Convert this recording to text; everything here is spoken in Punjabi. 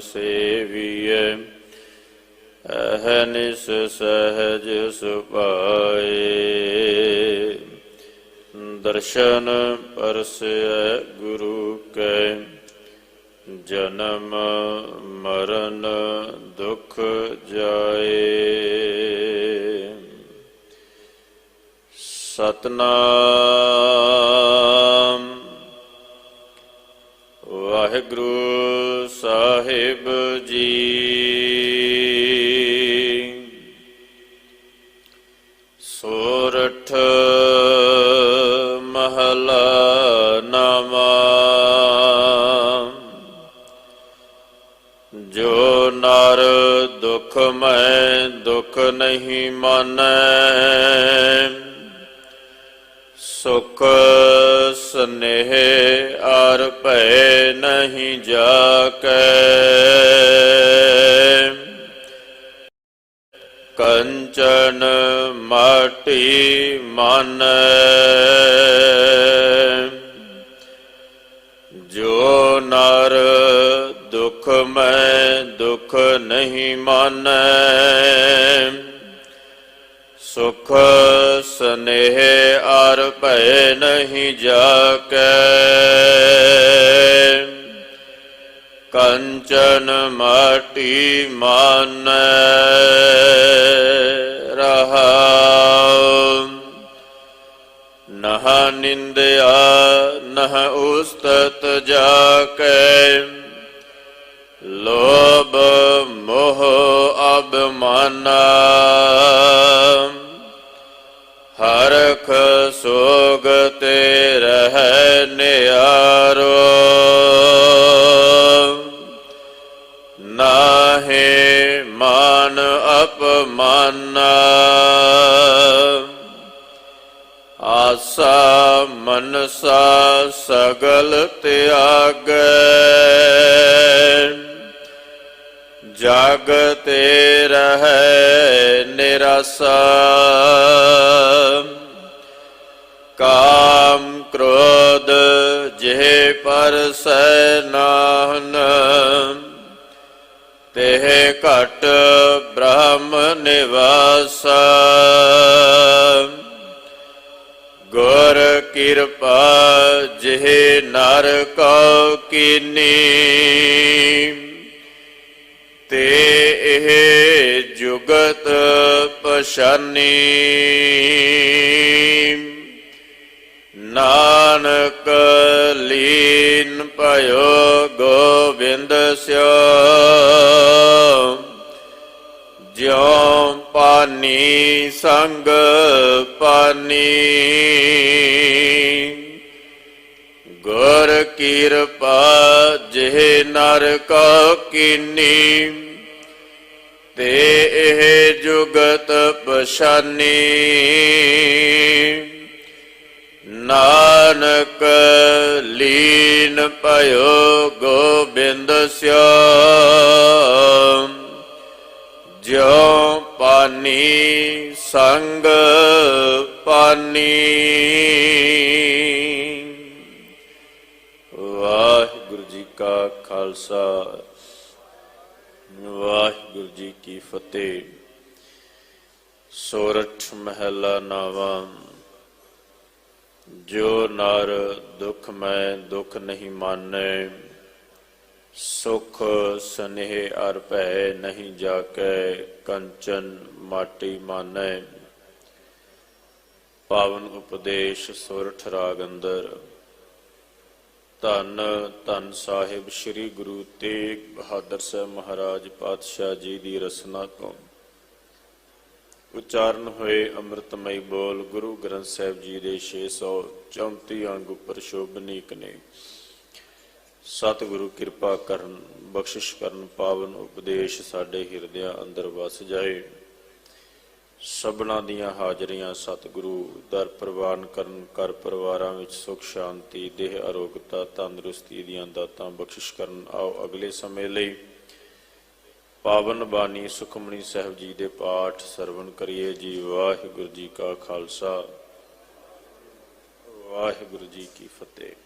ਸੇਵੀਐ। ਅਹਨਿਸ ਸਹਜ ਸੁਭਾਏ। ਦਰਸ਼ਨ ਪਰਸੈ ਗੁਰੂ ਕੈ। ਜਨਮ ਮਰਨ ਦੁਖ ਜਾਏ। ਸਤਨਾਮ ਵਾਹਿਗੁਰੂ ਸਾਹਿਬ ਜੀ। ਸੋਰਠ ਮਹਲਾ ਨਵਾ ਜੋ ਨਰ ਦੁਖ ਮੈਂ ਦੁਖ ਨਹੀਂ ਮਾਨੈ। ਸੁਖ ਸਨੇਹ ਅਰ ਭੈ ਨਹੀਂ ਜਾਕੈ। ਕੰਚਨ ਮਾਟੀ ਮਨ। ਜੋ ਨਰ ਦੁਖ ਮੈਂ ਦੁਖ ਨਹੀਂ ਮਾਨੈ। ਸੁਖ ਸਨੇਹ ਅਰ ਭੈ ਨਹੀਂ ਜਾਕੈ। ਕੰਚਨ ਮਾਟੀ ਮਨ ਰਹਾਉ। ਨਹ ਨਿੰਦਿਆ, ਨਹ ਉਸਤਤ ਜਾਕੈ। ਲੋਭ ਮੋਹ ਅਬਮਾਨਾ ਨਾਹੇ ਮਾਨ ਅਪਮਾਨਾ। ਆਸਾ ਮਨਸਾ ਸਗਲ ਤਿਆਗੈ। ਜਗ ਤੇ ਰਹਿ ਨਿਰਾਸਾ। ਕਾਮ ਕ੍ਰੋਧ ਜਿਹ ਪਰਸੈ ਨਾਹਨ। ਤੇ ਘਟ ਬ੍ਰਹਮ ਨਿਵਾਸ। ਗੁਰ ਕਿਰਪਾ ਜਿਹ ਨਰ ਕਉ ਕੀਨੀ, ਤੇ ਇਹ ਜੁਗਤ ਪਛਾਨੀ। ਨਾਨਕ ਲੀਨ ਭਇਓ ਪਾਨੀ ਸੰਗ ਪਾਨੀ। ਗੁਰ ਕਿਰਪਾ ਜਿਹ ਨਰ ਕੋ ਕੀਨੀ, ਤੇ ਇਹ ਜੁਗਤ ਪਛਾਨੀ। ਨਾਨਕ ਲੀਨ ਭਇਓ ਗੋਬਿੰਦ ਸਿਓ। ਜਿਉ ਪਾਨੀ, ਸੰਗ ਪਾਨੀ। ਵਾਹਿਗੁਰੂ ਜੀ ਕਾ ਖਾਲਸਾ, ਵਾਹਿਗੁਰੂ ਜੀ ਕੀ ਫਤਿਹ। ਸੋਰਠ ਮਹਿਲਾ ਨਾਵਾ, ਜੋ ਨਰ ਦੁਖ ਮੈਂ ਦੁਖ ਨਹੀਂ ਮਾਨੈ। ਸੁਖ ਸਨੇਹ ਅਰ ਭੈ ਨਹੀਂ ਜਾਕੈ, ਕੰਚਨ ਮਾਟੀ ਮਾਨੈ। ਪਾਵਨ ਉਪਦੇਸ਼ ਸੁਰਠ ਰਾਗ ਅੰਦਰ। ਧੰਨ ਧੰਨ ਸਾਹਿਬ ਸ੍ਰੀ ਗੁਰੂ ਤੇਗ ਬਹਾਦਰ ਸਾਹਿਬ ਮਹਾਰਾਜ ਪਾਤਸ਼ਾਹ ਜੀ ਦੀ ਰਸਨਾ ਤੋਂ। ਉਚਾਰਨ ਹੋਏ ਅੰਮ੍ਰਿਤਮਈ ਬੋਲ ਗੁਰੂ ਗ੍ਰੰਥ ਸਾਹਿਬ ਜੀ ਦੇ 634 ਅੰਗ ਉੱਪਰ ਸ਼ੋਭਨੀਕ ਨੇ। ਸਤਿਗੁਰੂ ਕਿਰਪਾ ਕਰਨ, ਬਖਸ਼ਿਸ਼ ਕਰਨ, ਪਾਵਨ ਉਪਦੇਸ਼ ਸਾਡੇ ਹਿਰਦਿਆਂ ਅੰਦਰ ਵਸ ਜਾਏ। ਸਭਨਾ ਦੀਆਂ ਹਾਜ਼ਰੀਆਂ ਸਤਿਗੁਰੂ, ਦਰ ਪ੍ਰਵਾਨ ਕਰਨ ਕਰ ਪਰਿਵਾਰਾਂ ਵਿੱਚ ਸੁਖ, ਸ਼ਾਂਤੀ, ਦੇਹ, ਅਰੋਗਤਾ, ਤੰਦਰੁਸਤੀ ਦੀਆਂ ਦਾਤਾਂ ਬਖਸ਼ਿਸ਼ ਕਰਨ ਆਓ ਅਗਲੇ ਸਮੇਂ ਲਈ। ਪਾਵਨ ਬਾਣੀ ਸੁਖਮਣੀ ਸਾਹਿਬ ਜੀ ਦੇ ਪਾਠ ਸਰਵਣ ਕਰੀਏ ਜੀ। ਵਾਹਿਗੁਰੂ ਜੀ ਕਾ ਖਾਲਸਾ। ਵਾਹਿਗੁਰੂ ਜੀ ਕੀ ਫਤਿਹ।